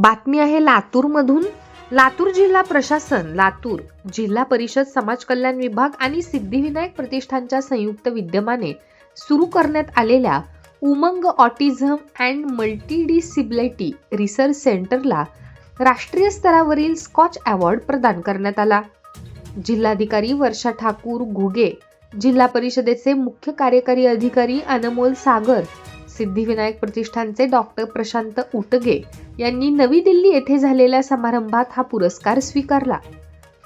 बातमी आहे लातूरमधून. लातूर जिल्हा प्रशासन लातूर जिल्हा परिषद समाज कल्याण विभाग आणि सिद्धिविनायक प्रतिष्ठानच्या संयुक्त विद्यमाने सुरू करण्यात आलेल्या Umang autism and multidisability research सेंटरला राष्ट्रीय स्तरावरील स्कॉच अवॉर्ड प्रदान करण्यात आला. जिल्हाधिकारी वर्षा ठाकूर घुगे जिल्हा परिषदेचे मुख्य कार्यकारी अधिकारी अनमोल सागर सिद्धिविनायक प्रतिष्ठानचे डॉक्टर प्रशांत उटगे यांनी नवी दिल्ली येथे झालेल्या समारंभात हा पुरस्कार स्वीकारला.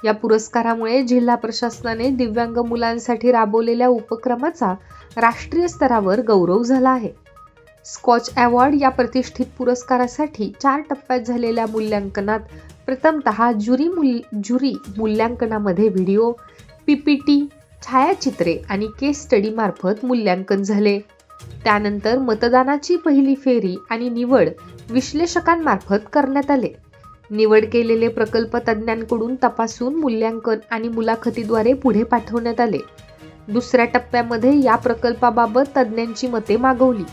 या पुरस्कारामुळे जिल्हा प्रशासनाने दिव्यांग मुलांसाठी राबवलेल्या उपक्रमाचा राष्ट्रीय स्तरावर गौरव झाला आहे. स्कॉच अवॉर्ड या प्रतिष्ठित पुरस्कारासाठी चार टप्प्यात झालेल्या मूल्यांकनात प्रथमतः ज्युरी मूल ज्युरी मूल्यांकनामध्ये व्हिडिओ पी पी टी छायाचित्रे आणि केस स्टडीमार्फत मूल्यांकन झाले. त्यानंतर मतदानाची पहिली फेरी आणि निवड विश्लेषकांमार्फत करण्यात आले. निवड केलेले प्रकल्प तज्ज्ञांकडून तपासून मूल्यांकन आणि मुलाखतीद्वारे पुढे पाठवण्यात आले. दुसऱ्या टप्प्यामध्ये या प्रकल्पाबाबत तज्ज्ञांची मते मागवली.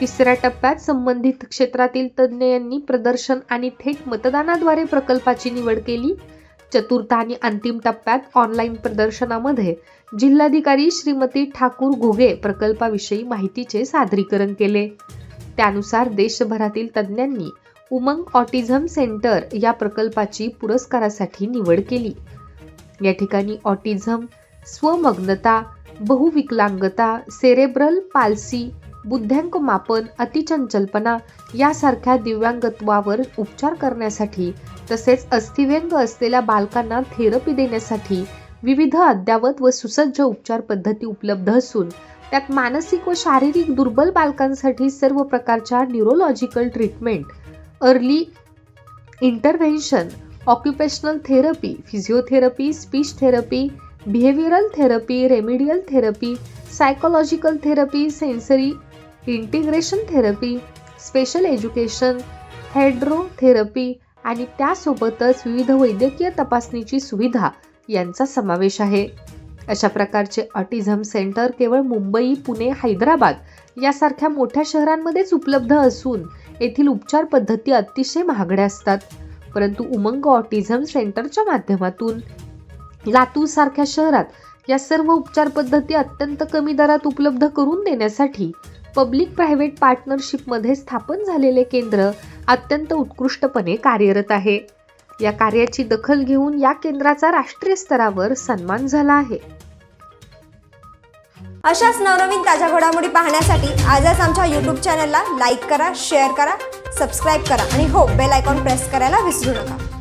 तिसऱ्या टप्प्यात संबंधित क्षेत्रातील तज्ज्ञ यांनी प्रदर्शन आणि थेट मतदानाद्वारे प्रकल्पाची निवड केली. चतुर्थ आणि अंतिम टप्प्यात ऑनलाईन प्रदर्शनामध्ये जिल्हाधिकारी श्रीमती ठाकूर घुगे प्रकल्पाविषयी माहितीचे सादरीकरण केले. त्यानुसार देशभरातील तज्ज्ञांनी उमंग ऑटिझम सेंटर या प्रकल्पाची पुरस्कारासाठी निवड केली. या ठिकाणी ऑटिझम स्वमग्नता बहुविकलांगता सेरेब्रल पाल्सी बुद्ध्यांक मापन अतिचंचलपणा यासारख्या दिव्यांगत्वावर उपचार करण्यासाठी तसेच अस्थिव्यंग असलेल्या बालकांना थेरपी देण्यासाठी विविध अद्यावत व सुसज्ज उपचार पद्धती उपलब्ध असून त्यात मानसिक व शारीरिक दुर्बल बालकांसाठी सर्व प्रकारच्या neurological treatment early intervention occupational therapy physiotherapy speech therapy behavioural therapy remedial therapy psychological therapy sensory integration therapy special education hydrotherapy आणि त्यासोबतच विविध वैद्यकीय तपासणीची सुविधा यांचा समावेश आहे. अशा प्रकारचे ऑटिझम सेंटर केवळ मुंबई पुणे हैदराबाद यासारख्या मोठ्या शहरांमध्येच उपलब्ध असून येथील उपचार पद्धती अतिशय महागड्या असतात. परंतु उमंग ऑटिझम सेंटरच्या माध्यमातून लातूरसारख्या शहरात या सर्व उपचार पद्धती अत्यंत कमी दरात उपलब्ध करून देण्यासाठी पब्लिक प्रायव्हेट पार्टनरशिपमध्ये स्थापन झालेले केंद्र अत्यंत उत्कृष्टपणे कार्यरत आहे. या कार्याची दखल घेऊन या केंद्राचा राष्ट्रीय स्तरावर सन्मान झाला आहे. अशाच नवनवीन ताज्या घडामोडी पाहण्यासाठी आजच आमच्या यूट्यूब चॅनलला लाईक करा शेअर करा सबस्क्राईब करा आणि हो बेल आयकॉन प्रेस करायला विसरू नका.